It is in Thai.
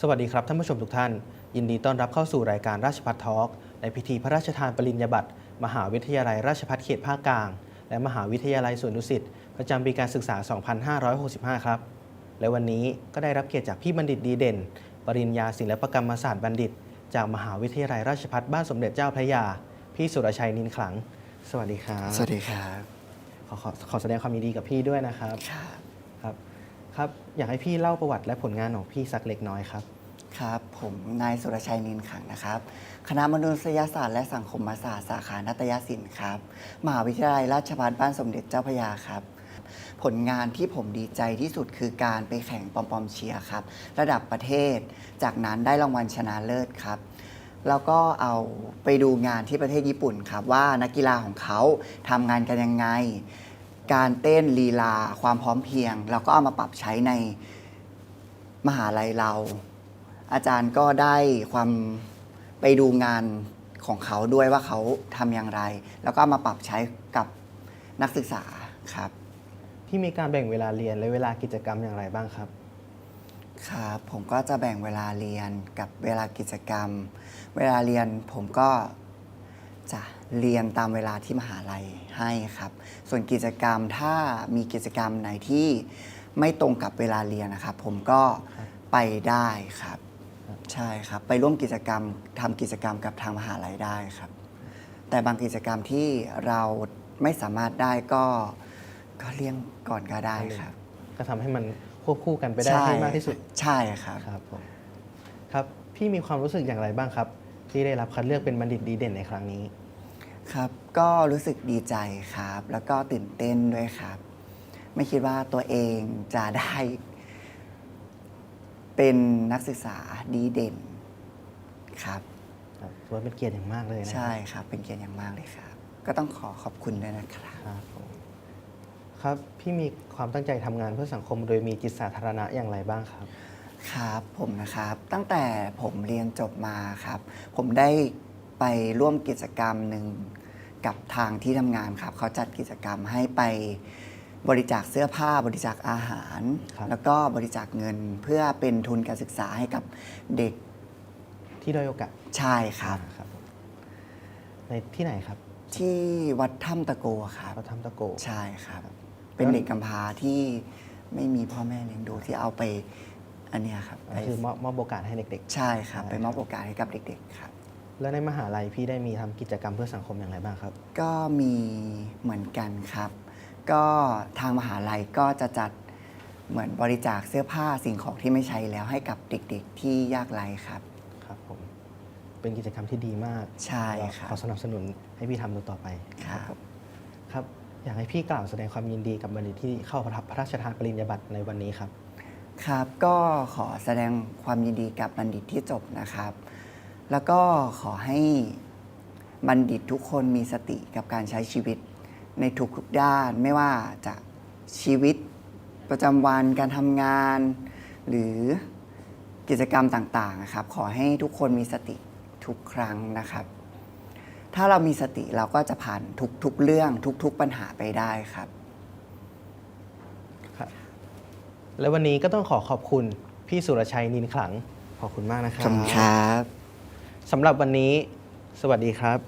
สวัสดีครับท่านผู้ชมทุกท่าน ยินดีต้อนรับเข้าสู่รายการราชพัฒทอล์กในพิธีพระราชทานปริญญาบัตรมหาวิทยาลัยราชภัฏเขตภาคกลาง และมหาวิทยาลัยสวนดุสิตประจำปีการศึกษา 2565 ครับ และวันนี้ก็ได้รับเกียรติจากพี่บัณฑิตดีเด่น ปริญญาศิลปกรรมศาสตร์บัณฑิต จากมหาวิทยาลัยราชภัฏบ้านสมเด็จเจ้าพระยา พี่สุรชัยนินขลัง สวัสดีครับ สวัสดีครับ ขอขอขอแสดงความยินดีกับพี่ด้วยนะครับ ครับอยากให้พี่เล่าประวัติและผลงานของพี่สักเล็กน้อยครับ ครับ ผมนายสุรชัยนินขังนะครับ คณะมนุษยศาสตร์และสังคมศาสตร์สาขานาฏยศิลป์ครับมหาวิทยาลัยราชภัฏบ้านสมเด็จเจ้าพระยาครับ ผลงานที่ผมดีใจที่สุดคือการไปแข่งปอมปอมเชียร์ครับ ระดับประเทศ จากนั้นได้รางวัลชนะเลิศครับแล้วก็เอาไปดูงานที่ประเทศญี่ปุ่นครับ ว่านักกีฬาของเขาทำงานกันยังไง การเต้นลีลา ความพร้อมเพรียงแล้วก็เอามาปรับใช้ในมหาลัยเรา อาจารย์ก็ได้ความไปดูงานของเขาด้วยว่าเขาทำอย่างไร แล้วก็เอามาปรับใช้กับนักศึกษาครับ พี่มีการแบ่งเวลาเรียนและเวลากิจกรรมอย่างไรบ้างครับ ครับผมก็จะแบ่งเวลาเรียนกับเวลากิจกรรม เวลาเรียนผมก็ จะเรียนตามเวลาที่มหาลัยให้ครับ ส่วนกิจกรรมถ้ามีกิจกรรมไหนที่ไม่ตรงกับเวลาเรียนนะครับ ผมก็ไปได้ครับ ใช่ครับ ไปร่วมกิจกรรมทำกิจกรรมกับทางมหาลัยได้ครับ แต่บางกิจกรรมที่เราไม่สามารถได้ก็ก็เลี่ยงก่อนก็ได้ครับ ก็ทำให้มันควบคู่กันไปได้ให้มากที่สุดใช่ครับครับผมครับพี่มีความรู้สึกอย่างไรบ้างครับ ที่ได้รับคัดเลือกเป็นบัณฑิตดีเด่นในครั้งนี้ ครับก็รู้สึกดีใจครับ แล้วก็ตื่นเต้นด้วยครับ ไม่คิดว่าตัวเองจะได้ เป็นนักศึกษาดีเด่นครับ ครับถือว่าเป็นเกียรติอย่างมากเลยนะใช่ครับเป็นเกียรติอย่างมากเลยครับ ก็ต้องขอขอบคุณด้วยนะครับ ครับผมครับพี่มีความตั้งใจทำงานเพื่อสังคมโดยมีจิตสาธารณะอย่างไรบ้างครับ ครับผมนะครับตั้งแต่ผมเรียนจบมาครับ ผมได้ไปร่วมกิจกรรมหนึ่งกับทางที่ทำงานครับ เขาจัดกิจกรรมให้ไปบริจาคเสื้อผ้าบริจาคอาหาร ครับ แล้วก็บริจาคเงินเพื่อเป็นทุนการศึกษาให้กับเด็กที่ด้อยโอกาสใช่ครับอ่าครับผมในที่ไหนครับที่วัดถ้ำตะโกครับเขาทำตะโก ใช่ครับ เป็นเด็กกำพร้าที่ไม่มีพ่อแม่เลี้ยงดูที่เอาไป อันเนี้ยครับไปก็คือมอบมอบโอกาสให้เด็ก ใช่ครับใช่ไปมอบโอกาสให้กับเด็กๆครับ ๆ แล้วในมหาลัยพี่ได้มีทำกิจกรรมเพื่อสังคมอย่างไรบ้างครับ ก็มีเหมือนกันครับ ก็ทางมหาลัยก็จะจัดเหมือนบริจาคเสื้อผ้าสิ่งของที่ไม่ใช้แล้วให้กับเด็กๆที่ยากไร้ครับ ครับผม เป็นกิจกรรมที่ดีมากใช่ครับขอสนับสนุนให้พี่ทำต่อไปครับ ผมครับ อยากให้พี่กล่าวแสดงความยินดีกับบัณฑิตที่เข้ารับพระราชทานปริญญาบัตรในวันนี้ครับ ครับ ก็ขอแสดงความยินดีกับบัณฑิตที่จบนะครับ แล้วก็ขอให้บัณฑิตทุกคนมีสติกับการใช้ชีวิตในทุกๆด้าน ไม่ว่าจะชีวิตประจำวันการทำงาน หรือกิจกรรมต่างๆนะครับ ขอให้ทุกคนมีสติทุกครั้งนะครับ ถ้าเรามีสติเราก็จะผ่านทุกๆเรื่องทุก ๆปัญหาไปได้ครับ และวันนี้ก็ต้องขอขอบคุณพี่สุรชัยนินขลัง ขอบคุณมากนะครับ ขอบคุณครับ สำหรับวันนี้ สวัสดีครับ